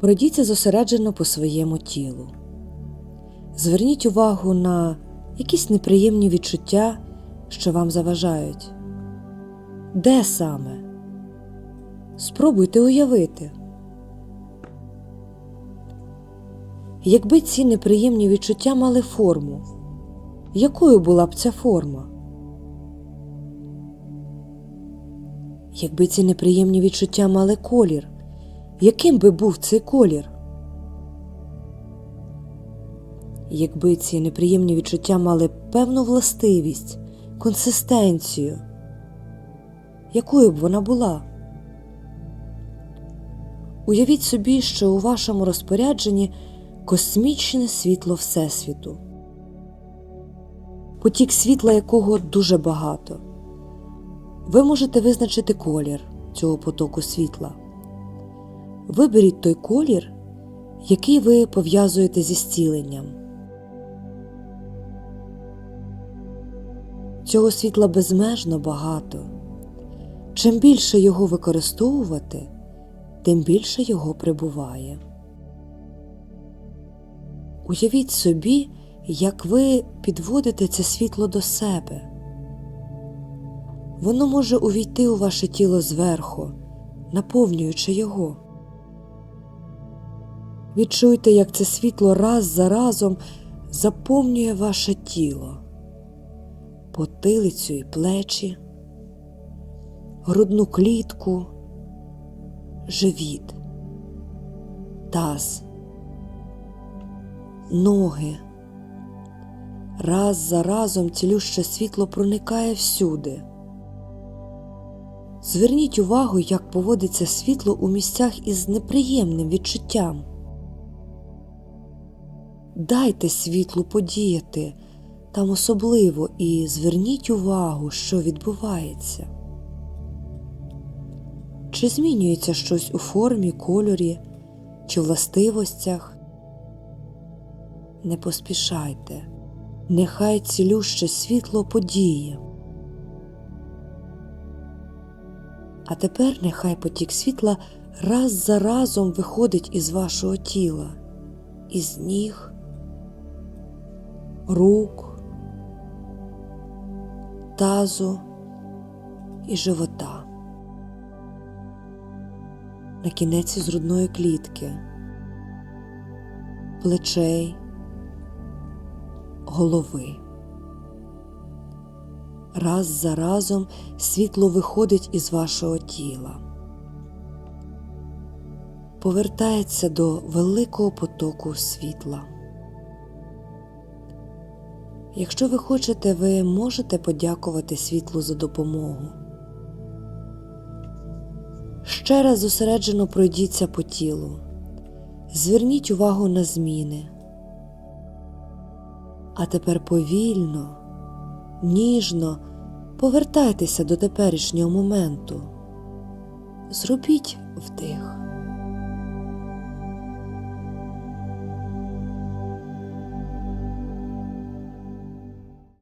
Пройдіться зосереджено по своєму тілу. Зверніть увагу на якісь неприємні відчуття, що вам заважають. Де саме? Спробуйте уявити. Якби ці неприємні відчуття мали форму, якою була б ця форма? Якби ці неприємні відчуття мали колір, яким би був цей колір? Якби ці неприємні відчуття мали певну властивість, консистенцію, якою б вона була? Уявіть собі, що у вашому розпорядженні космічне світло Всесвіту, потік світла якого дуже багато. Ви можете визначити колір цього потоку світла. Виберіть той колір, який ви пов'язуєте зі зціленням. Цього світла безмежно багато. Чим більше його використовувати, тим більше його прибуває. Уявіть собі, як ви підводите це світло до себе. Воно може увійти у ваше тіло зверху, наповнюючи його. Відчуйте, як це світло раз за разом заповнює ваше тіло, потилицю і плечі, грудну клітку, живіт, таз, ноги. Раз за разом цілюще світло проникає всюди. Зверніть увагу, як поводиться світло у місцях із неприємним відчуттям. Дайте світлу подіяти там особливо і зверніть увагу, що відбувається. Чи змінюється щось у формі, кольорі чи властивостях? Не поспішайте, нехай цілюще світло подіє. А тепер нехай потік світла раз за разом виходить із вашого тіла, із ніг, рук, тазу і живота. На кінець із грудної клітки, плечей, голови. Раз за разом світло виходить із вашого тіла, повертається до великого потоку світла. Якщо ви хочете, ви можете подякувати світлу за допомогу. Ще раз зосереджено пройдіться по тілу, зверніть увагу на зміни. А тепер повільно ніжно повертайтеся до теперішнього моменту. Зробіть вдих.